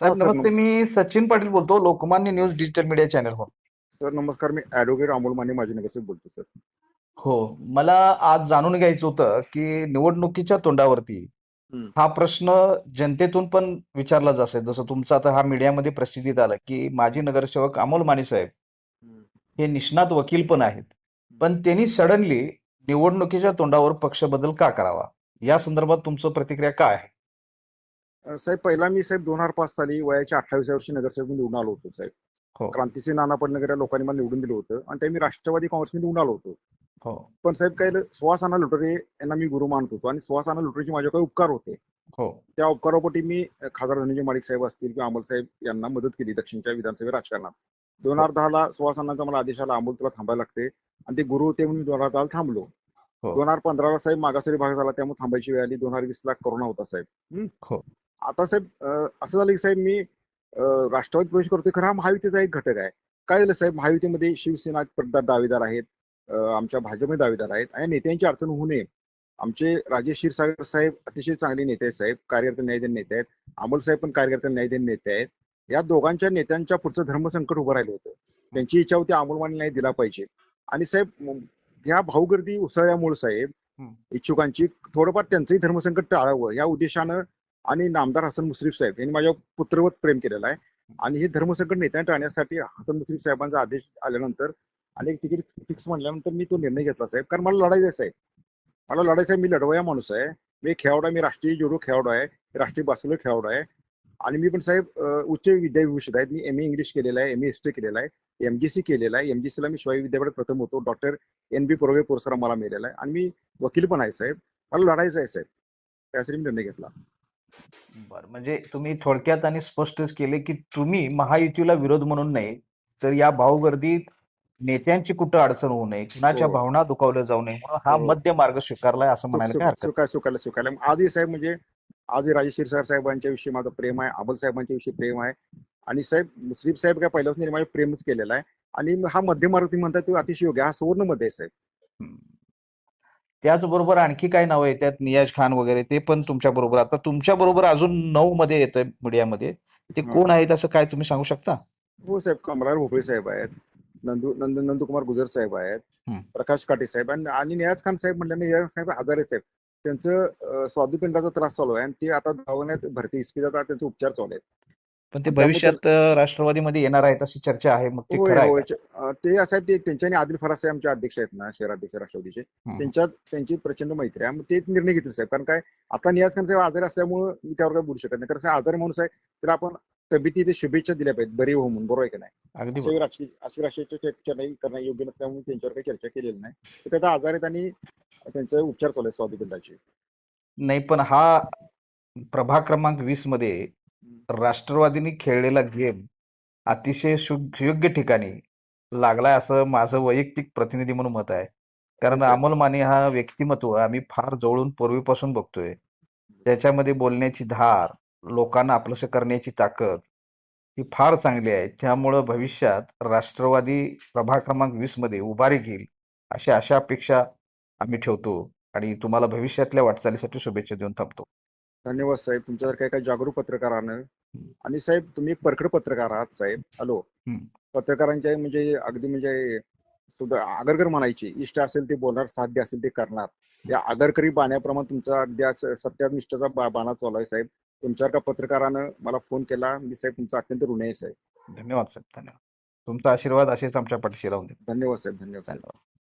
साहेब sir, नमस्ते मी सचिन पाटील बोलतो Lokmanya news digital media channel हो सर नमस्कार मी ऍडव्होकेट अमोल माने माजी नगरसेवक बोलतो सर. हो मला आज जाणून घ्यायचं होतं की निवडणुकीच्या तोंडावरती. हा प्रश्न जनतेतून पण विचारला जात जसं तुमचं आता हा मीडियामध्ये प्रसिद्धीत आलं की माजी नगरसेवक अमोल माने साहेब हे निष्णात वकील पण आहेत. पण त्यांनी सडनली निवडणुकीच्या तोंडावर पक्ष बदल का करावा? या संदर्भात तुमचं प्रतिक्रिया काय आहे? साहेब पहिला मी साहेब दोन हजार पाच साली वयाच्या अठ्ठावीस वर्षी नगरसेवक निवडून आलो होतो साहेब. हो. क्रांतिसिंह नाना पडणकर या लोकांनी मला निवडून दिलं होतं आणि ते मी राष्ट्रवादी काँग्रेसमध्ये निवडून आलो होतो. हो. पण साहेब काय झालं, सुहास अण्णा लुटरे यांना मी गुरु मानत होतो आणि सुहास अण्णा लुटरेचे माझे काही उपकार होते. हो. त्या उपकारापोटी मी खासदार धनंजय माडिक साहेब असतील किंवा अमोल साहेब यांना मदत केली दक्षिणच्या विधानसभा राजकारणात. दोन हजार दहाला सुहास अण्णांचा मला आदेश आला अमोल तुला थांबायला लागते. आणि ते गुरु होते म्हणून मी दोन हजार दहाला थांबलो. दोन हजार पंधराला साहेब मागासरी भाग झाला त्यामुळे थांबायची वेळ आली. दोन हजार वीस ला कोरोना होता साहेब. आता साहेब असं झालं की साहेब मी राष्ट्रवादी प्रवेश करतोय खरं हा महायुतीचा एक घटक आहे. काय झालं साहेब महायुतीमध्ये शिवसेना दावेदार आहेत आमच्या भाजपमध्ये दावेदार आहेत आणि नेत्यांची अडचण होऊ नये. आमचे राजेश क्षीरसागर साहेब अतिशय चांगले नेते आहेत साहेब कार्यकर्ते न्याय देणे नेते आहेत. अमोल साहेब पण कार्यकर्ते न्याय देणे नेते आहेत. या दोघांच्या नेत्यांच्या पुढचं धर्मसंकट उभं राहिलं होतं. त्यांची इच्छा होती अमोलमाने न्याय दिला पाहिजे. आणि साहेब ह्या भाऊगर्दी उसळल्यामुळे साहेब. इच्छुकांची थोडंफार त्यांचंही धर्मसंकट टाळावं या उद्देशानं आणि नामदार हसन मुश्रीफ साहेब यांनी माझ्या पुत्रवत प्रेम केलेलं आहे. आणि हे धर्मसंकट नेत्यांना टाळण्यासाठी हसन मुश्रीफ साहेबांचा आदेश आल्यानंतर आणि एक तिकीट फिक्स म्हणल्यानंतर मी तो निर्णय घेतला साहेब. कारण मला लढायचं आहे साहेब. मला लढायचं आहे. मी लढवया माणूस आहे. मी खेळाडू आहे. मी राष्ट्रीय जुडो खेळाडू आहे. राष्ट्रीय बास्केटबॉल खेळाडू आहे. आणि मी पण साहेब उच्च विद्याविभूषित आहेत. मी एम ए इंग्लिश केलेलं आहे. एम ए हिस्ट्री केलेला आहे. एमजीसी केलेला आहे. एमजीसी ला मी शिवाजी विद्यापीठात प्रथम होतो. डॉक्टर एन बी पुरवे पुरस्कार मला मिळालेला आहे. आणि मी वकील पण आहे साहेब. मला लढायचं आहे साहेब. त्यासाठी मी निर्णय घेतला. बरं म्हणजे तुम्ही थोडक्यात आणि स्पष्टच केले की तुम्ही महायुतीला विरोध म्हणून नाही तर या भाऊगर्दीत नेत्यांची कुठं अडचण होऊ नये कुणाच्या हो. भावना दुखावल्या जाऊ नये म्हणून हा हो. मध्य मार्ग स्वीकारलाय असं म्हणायला काय हरकत सुकायला सुकायला आजही साहेब म्हणजे आजही राजेश क्षीरसागर साहेबांच्या विषयी माझं प्रेम आहे अमोल साहेबांच्या विषयी प्रेम आहे आणि साहेब मुश्रीफ साहेब काय पहिल्यापासून माझे प्रेमच केलेला आहे आणि हा मध्य मार्ग तुम्ही म्हणताय तो अतिशय योग्य. हा सुवर्णमध्ये साहेब. त्याचबरोबर आणखी काय नावं येतात नियाज खान वगैरे ते पण तुमच्या बरोबर. आता तुमच्या बरोबर अजून नऊ मध्ये येतंय मीडियामध्ये. ते हा. कोण आहेत असं काय तुम्ही सांगू शकता? हो साहेब कमलार भोपळे साहेब आहेत नंदू नंद नंदकुमार गुजर साहेब आहेत. प्रकाश काटे साहेब आणि नियाज खान साहेब म्हणल्याने नियाज साहेब आजारी आहेत साहेब. त्यांचं स्वादुपिंडाचा त्रास चालू आहे आणि ते आता दवाखान्यात भरती इस्पितळात त्यांचे उपचार चालू आहेत. पण ते भविष्यात राष्ट्रवादीमध्ये येणार आहेत अशी चर्चा आहे मग ते खरं आहे ते साहेब ते त्यांच्याने आदिल फराज साहेब आमचे अध्यक्ष आहेत ना शहराध्यक्ष राष्ट्रवादीचे. त्यांच्यात त्यांची प्रचंड मैत्री आहे. मग ते निर्णय घेतील साहेब. कारण काय आता नियाज खान साहेब आजारी असल्यामुळे मी त्यावर काही बोलू शकत नाही. कारण आजारी माणूस आहे तर आपण तब्येती ते शुभेच्छा दिल्या पाहिजेत बरी हो म्हणून. बरोबर आहे की नाही? अगदी अशी राजकीय अशी राष्ट्रीय चर्चा नाही करणं योग्य नसल्यामुळे त्यांच्यावर काही चर्चा केलेली नाही. तर त्याचा आजार आहेत आणि त्यांचे उपचार चालू आहेत स्वादुपिंडाचे नाही पण हा प्रभाग क्रमांक वीसमध्ये राष्ट्रवादीने खेळलेला गेम अतिशय सु- योग्य ठिकाणी लागलाय असं माझं वैयक्तिक प्रतिनिधी म्हणून मत आहे. कारण. अमोल माने हा व्यक्तिमत्व आम्ही फार जवळून पूर्वीपासून बघतोय. त्याच्यामध्ये बोलण्याची धार लोकांना आपलंसं करण्याची ताकद ही फार चांगली आहे. त्यामुळं भविष्यात राष्ट्रवादी प्रभाग क्रमांक वीसमध्ये उभारी घेईल अशी आशा अपेक्षा आम्ही ठेवतो आणि तुम्हाला भविष्यातल्या वाटचालीसाठी शुभेच्छा देऊन थांबतो. धन्यवाद साहेब. तुमच्यासारख्या एका जागरूक पत्रकारानं. आणि साहेब तुम्ही एक परखड पत्रकार आहात साहेब. हॅलो. पत्रकारांच्या म्हणजे अगदी म्हणजे सुद्धा आगरकर म्हणायची इष्ट असेल ते बोलणार साध्य असेल ते करणार. या आगरकरी बाण्याप्रमाणे तुमचा अगदी सत्यानिष्ठाचा बाणा चालू आहे साहेब. तुमच्यासारख्या पत्रकारानं मला फोन केला? मी साहेब तुमचा अत्यंत ऋणी आहे साहेब. धन्यवाद साहेब धन्यवाद. तुमचा आशीर्वाद असेच आमच्या पाठीशी राहून दे. धन्यवाद साहेब धन्यवाद साहेब. धन्यवाद.